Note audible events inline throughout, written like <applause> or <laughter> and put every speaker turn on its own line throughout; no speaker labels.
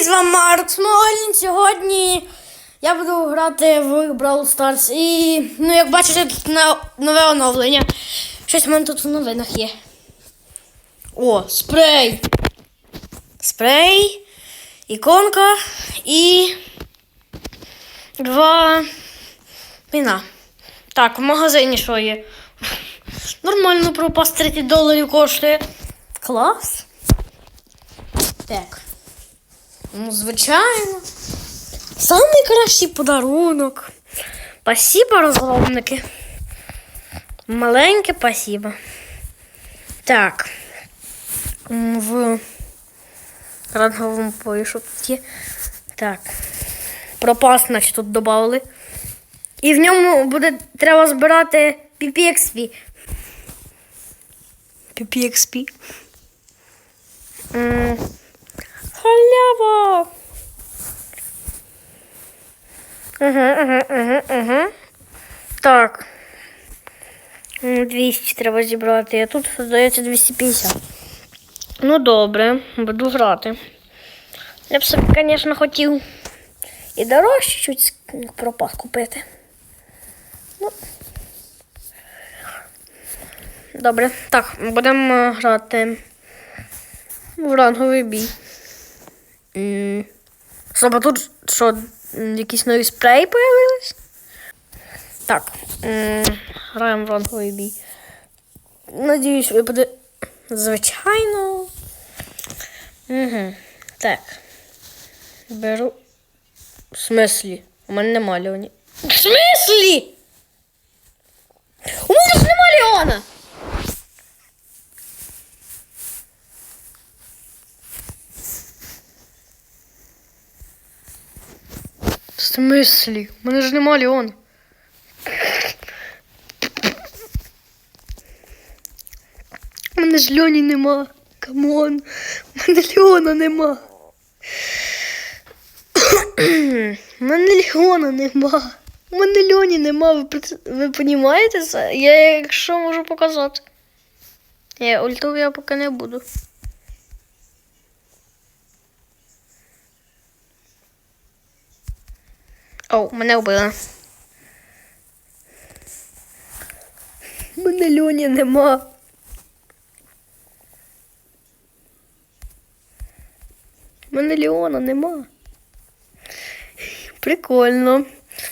Привіт, з вами Марк Смолін. Сьогодні я буду грати в Brawl Stars. І, ну, як бачите, тут нове оновлення. Щось в мене тут в новинах є. О, спрей. Спрей, іконка і два піна. Так, в магазині що є? Нормально пропас 30 доларів коштує. Клас. Так. Ну, звичайно. Самий кращий подарунок. Спасибо, розробники. Маленьке спасибо. Так. В ранговому що. Так. Пропас, значить, тут додали. І в ньому буде треба збирати PPXP. PPXP. Халява! Угу, угу, угу, угу. Так. 200 треба зібрати, а тут здається 250. Ну добре, буду грати. Я б собі, звісно, хотів і дорожче чуть пропас купити. Ну. Добре. Так, будемо грати в ранговий бій. М, тут що, якісь нові спреї появились? Так, граємо в ранговий бій. Надіюсь, випаде звичайно. Угу. Так. Беру. В смислі? У мене нема Леоні. В смислі? У мене ж нема Леона! Смислі? У мене ж нема Леона. У мене ж Льоні нема. Камон. У мене Леона нема. У мене Леона нема. У мене Льоні нема. Ви, ви розумієте це? Я якщо можу показати. Я ульту я поки не буду. О, мене вбили. Мене Льоні нема. Мене Леона нема. Прикольно.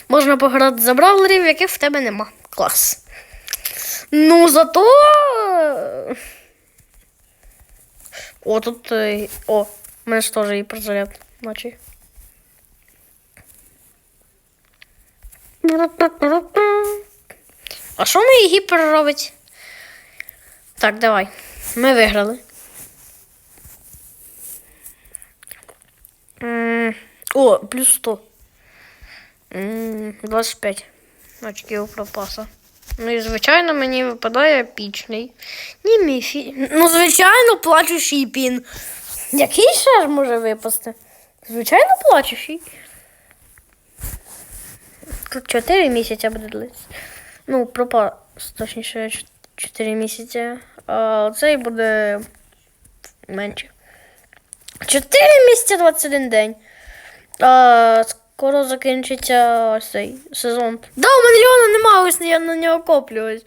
Можна пограти за бравлерів, яких в тебе нема. Клас. Ну, зато. О, тут. е, О, мене ж теж є прозаряд. Наче. А що мій гіпер робить? Так, давай. Ми виграли. О, плюс 100. 25 очків пропаса. Ну і звичайно мені випадає епічний. Ні, міфі. Ну, звичайно, плачущий пін. Який ще ж може випасти? Звичайно, плачущий. Тут 4 місяця буде длитися. Ну, пропас, точніше, 4 місяці. А цей буде менше. 4 місяці 21 день. А, скоро закінчиться ось цей сезон. Да, у мене Льона нема, ось я на нього коплююсь.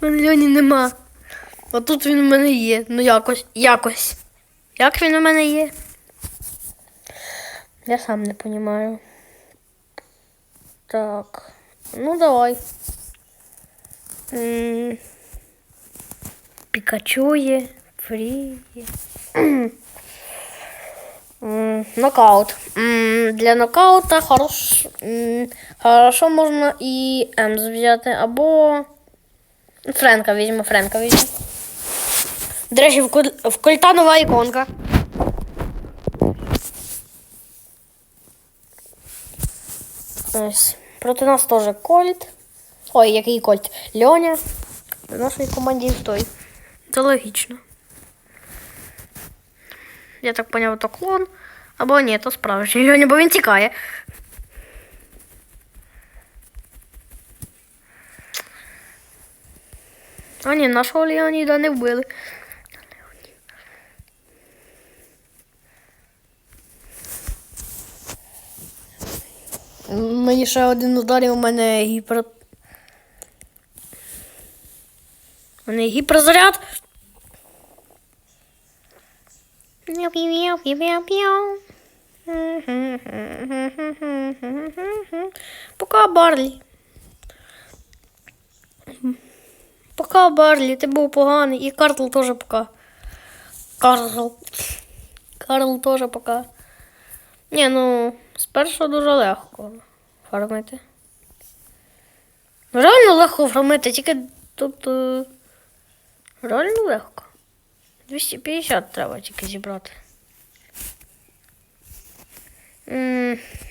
У мене Льоні нема. А тут він у мене є. Ну якось, якось. Як він у мене є? Я сам не розумію. Так. Ну давай. М, Пікачу є, фрі є. Нокаут. Для нокаута хорош, хорошо можна і Емз взяти, або Френка візьму, Френка візьму. До речі, в культа нова іконка. Ось. Проти нас теж Кольт. Ой, який Кольт? Льоня. В нашій команді той. Це логічно. Я так поняв, то клон. Або ні, то справжній Льоня, бо він тікає. А ні, нашого Леоніда не вбили. Мені ще один удар і у мене гіпер. У мене гіперзаряд. Пока, Барлі. Пока, Барлі, ти був поганий. І Карл теж пока. Карл. Карл теж пока. Ні, ну, спершу дуже легко фармити. Реально легко фармити, тільки тут. е, Реально легко. 250 треба тільки зібрати.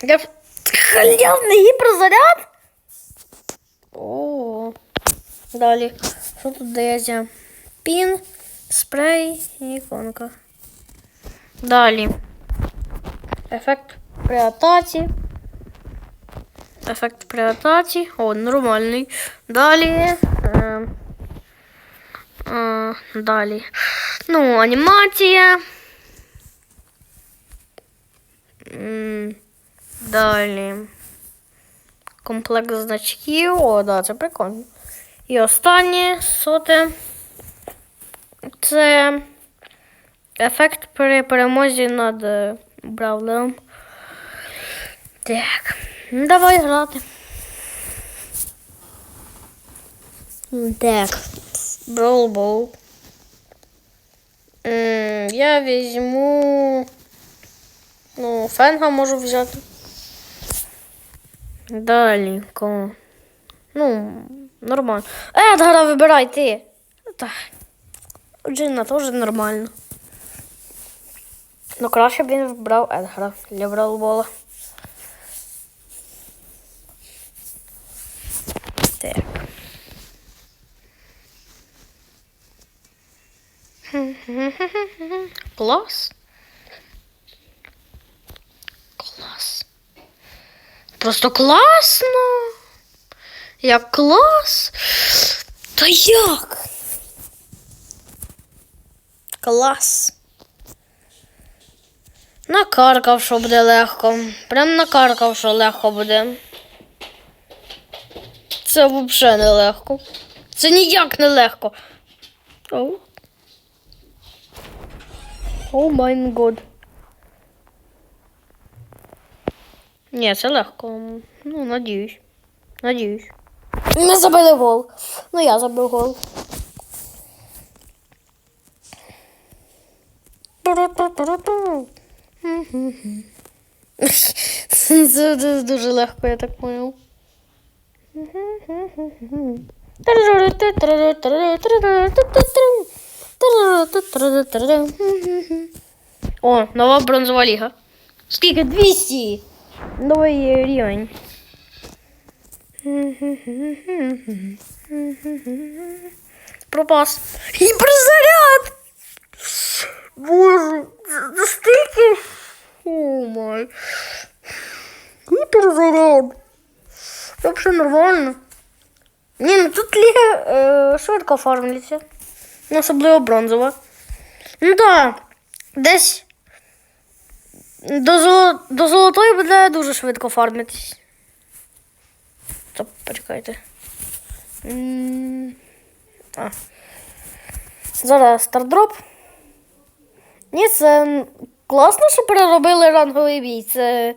Я... Халявний гіперзаряд? О. Далі. Що тут дається? Пін, спрей і іконка. Далі. Ефект при атаці. Ефект при атаці. О, нормальний. Далі. Е, е, далі. Ну, анімація. Далі. Комплекс значків. О, да, це прикольно. І останнє соте. Це ефект при перемозі над е, бравлером. Так. ну, Давай грати. Так. Ball. Я візьму. Ну, фенга можу взяти. Далі. Ну, нормально. Едгара вибирай ти. Так. Джина теж нормально. Ну, краще б він вибрав Едгара для Бравлбола. Так. Клас. Клас. Просто класно. Як клас. Та як? Клас. Накаркав, що буде легко. Прям накаркав, що легко буде. Це взагалі не легко. Це ніяк не легко. Оу. О май год. Ні, це легко. Ну, надіюсь. Надіюсь. Ми забили гол. Ну, я забив гол. Це це дуже легко, я так понял. О, нова бронзова ліга. Скільки? 200! Новий рівень. Пропас. Гіперзаряд! Боже, стільки. О май. Гіперзаряд. Це взагалі нормально. Ні, ну тут ліга е, швидко фармляться. Особливо бронзова. Ну так, десь до, золо- до золотої буде дуже швидко фармитись. Стоп, почекайте. А. Зараз стардроп. Ні, це класно, що переробили ранговий бій. Це.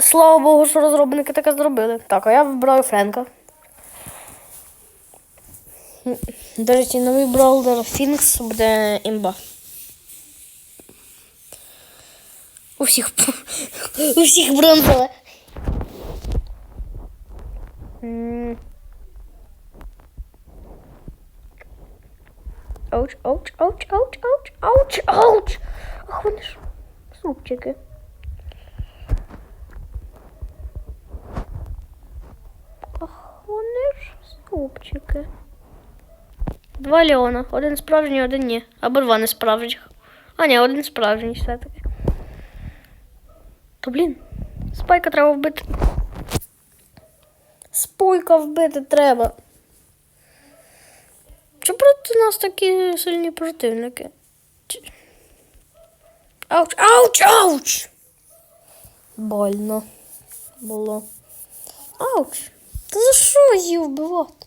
Слава Богу, що розробники таке зробили. Так, а я вибираю Френка. До речі, новий браузер Фінкс буде імба. У всіх <laughs> у всіх бронзове. Ауч, ауч, ауч, ауч, ауч, ауч, ауч. Ах, вони ж супчики. Ах, вони ж супчики. Два Леона. Один справжній, один ні. Або два несправжніх. А, ні, один справжній все-таки. То блін, спайка треба вбити. Спойка вбити треба. Чи проти нас такі сильні противники? Чи- Ауч, ауч, ауч! Больно було. Ауч! Та за що її вбивати?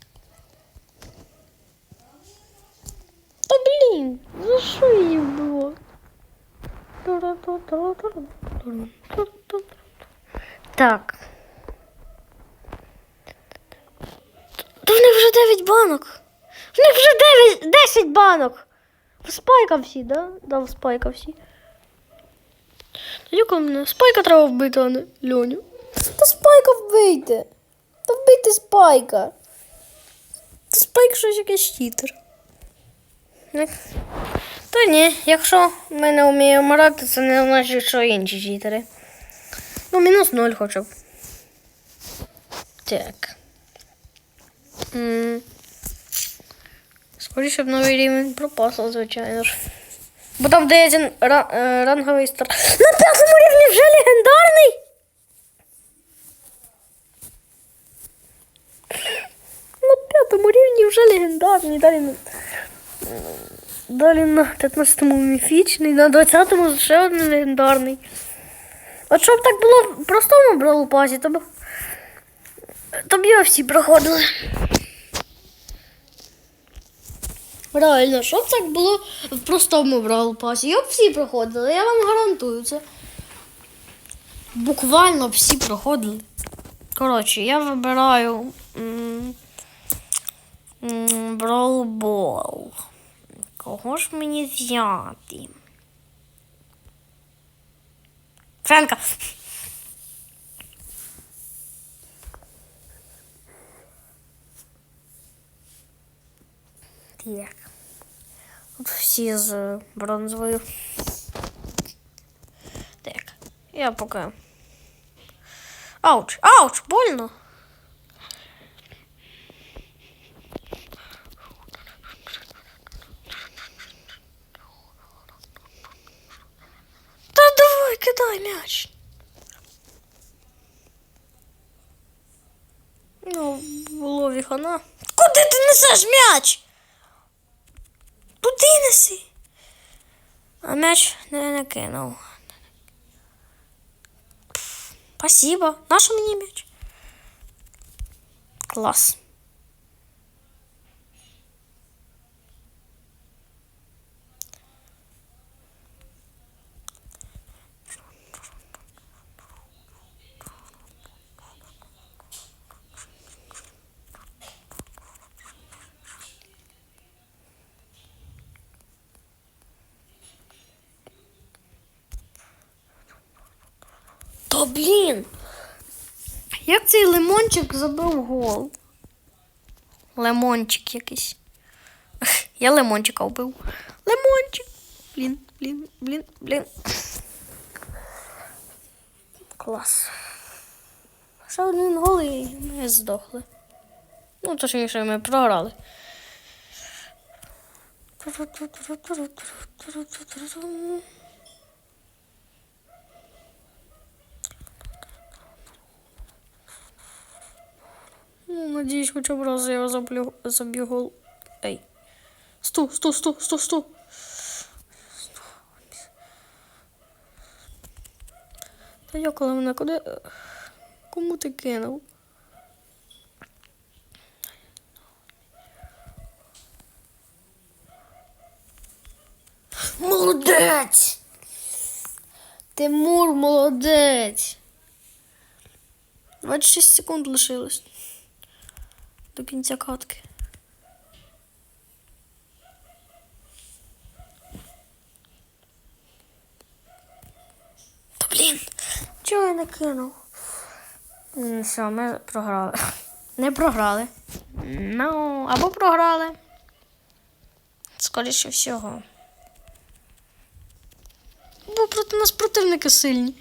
Та блін, за що її вбивати? Так. То в них вже 9 банок. В них вже 9, 10 банок. В спайка всі, да? Да, спайка всі. Тоді коли мене спайка треба вбити, а не Льоню. Та спайка вбийте. Та вбийте спайка. Та спайк щось якийсь читер. Та ні, якщо ми не вміємо грати, це не значить, що інші читери. Ну, мінус ноль хоча б. Так. Скоріше б новий рівень пропасов, звичайно ж. Бо там дається ра- е, ранговий старт. На п'ятому рівні вже легендарний. На п'ятому рівні вже легендарний. Далі далі на 15-му міфічний, на 20-му ще один легендарний. От щоб так було в простому бралу пасі, то б. То б його всі проходили. Реально, щоб так було в простому бралу пасі. Його б всі проходили, я вам гарантую це. Буквально всі проходили. Коротше, я вибираю Ball. Кого ж мені взяти? Френка. Так. Тут всі з бронзовою. Так. Я поки. Ауч, ауч, больно. Куди ж м'яч? Туди неси. А м'яч не накинув. Спасибо. Наш мені м'яч? Клас. Блін. Як цей лимончик забив гол? Лимончик якийсь. <laughs> Я лимончика вбив. Лимончик. Блін, блін, блін, блін. Клас. Ще один гол і ми здохли. Ну, точніше, ми програли. Надіюсь, хоча б раз я заблю, заб'ю гол. Ей. Сто, сто, сто, сто, сто. Та я коли мене куди. Кому ти кинув? Молодець! Тимур, молодець! 26 секунд лишилось до кінця катки. Та блін, чого я не кинув? Все, ми програли. <laughs> Не програли. Ну, або програли. Скоріше всього. Бо проти нас противники сильні.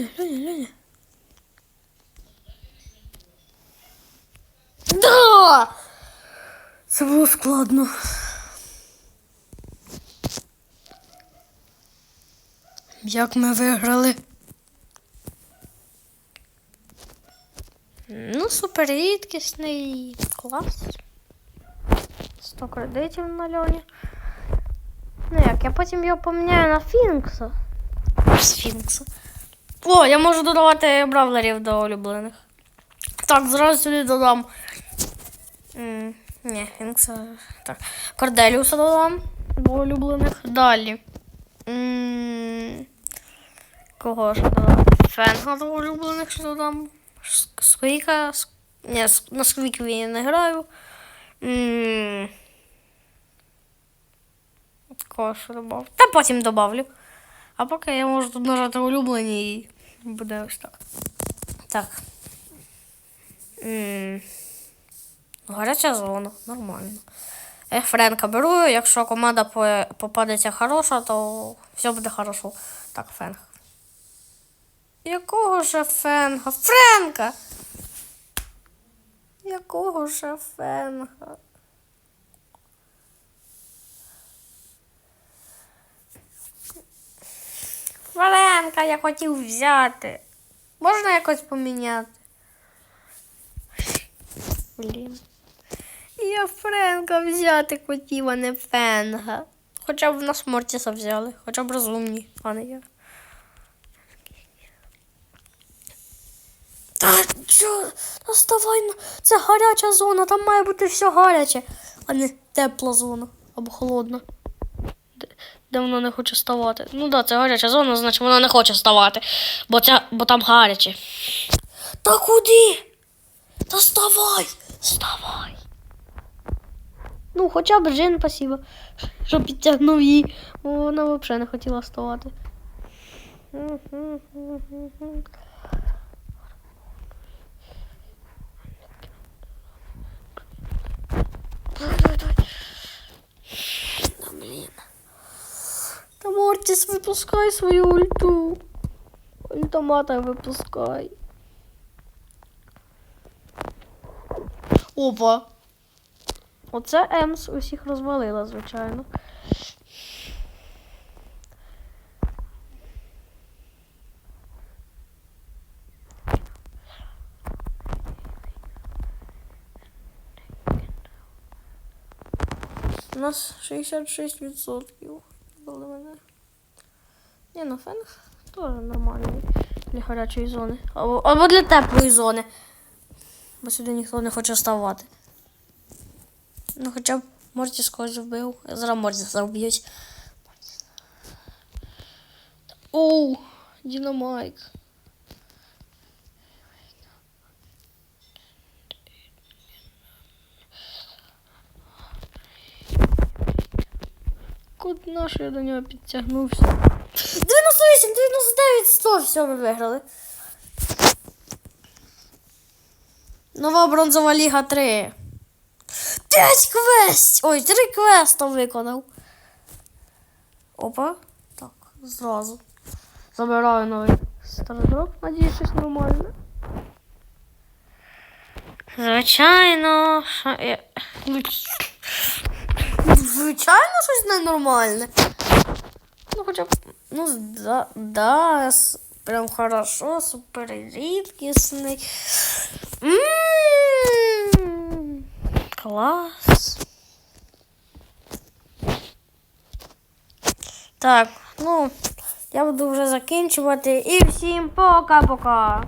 Ей! Льоня, Льоня, Льоня. Да! Це було складно. Як ми виграли? Ну, супер рідкісний клас. 100 кредитів на льоні. Ну як, я потім його поміняю на Фінкса. Сфінкса. О, я можу додавати бравлерів до улюблених. Так, зразу сюди додам. Ні, Фінкса. Так. Корделіуса додам до улюблених. Далі. Кого ж додати? Фенга до улюблених ще додам. Сквіка. Ні, на Сквікові я не граю. М, Кого ще добав? Та потім добавлю. А поки я можу тут нажати улюблені і буде ось так. Так. М, Гаряча зона, нормально. Я Френка беру, якщо команда попадеться хороша, то все буде хорошо. Так, Фенг. Якого же Фенга? Френка! Якого же Фенга? Френка я хотів взяти. Можна якось поміняти? Блін. Я Френка взяти хотів, а не Фенга. Хоча б в нас Мортіса взяли, хоча б розумні, а не я. Та чо? Та ставай. Це гаряча зона, там має бути все гаряче, а не тепла зона або холодна. Де, вона не хоче ставати. Ну так, да, це гаряча зона, значить вона не хоче ставати, бо, це, бо там гаряче. Та куди? Та ставай! Вставай. Ну, хоча б Джин спасибо, що підтягнув її, бо вона взагалі не хотіла вставати. Та блін. Та Мортіс, випускай свою ульту. Ультомата випускай. Опа. Оце Емс усіх розвалила, звичайно. У нас 66% були мене. Ні, ну фенг теж нормальний для гарячої зони. Або, або для теплої зони. Бо сюди ніхто не хоче ставати. Ну хоча б Морті когось вбив. Я зараз Морті вб'ють. Оу, Дінамайк. Куди наш я до нього підтягнувся? 98, 99, 100, все, ми виграли. Нова бронзова ліга 3. 5 квест! Ой, 3 квеста виконав. Опа. Так, зразу. Забираю новий стардроп, надіюсь, щось нормальне. Звичайно, що я... Звичайно, щось ненормальне. Ну, хоча б, ну, да, да, прям хорошо, супер рідкісний. М, Клас. Так, ну, я буду вже закінчувати. І всім пока-пока.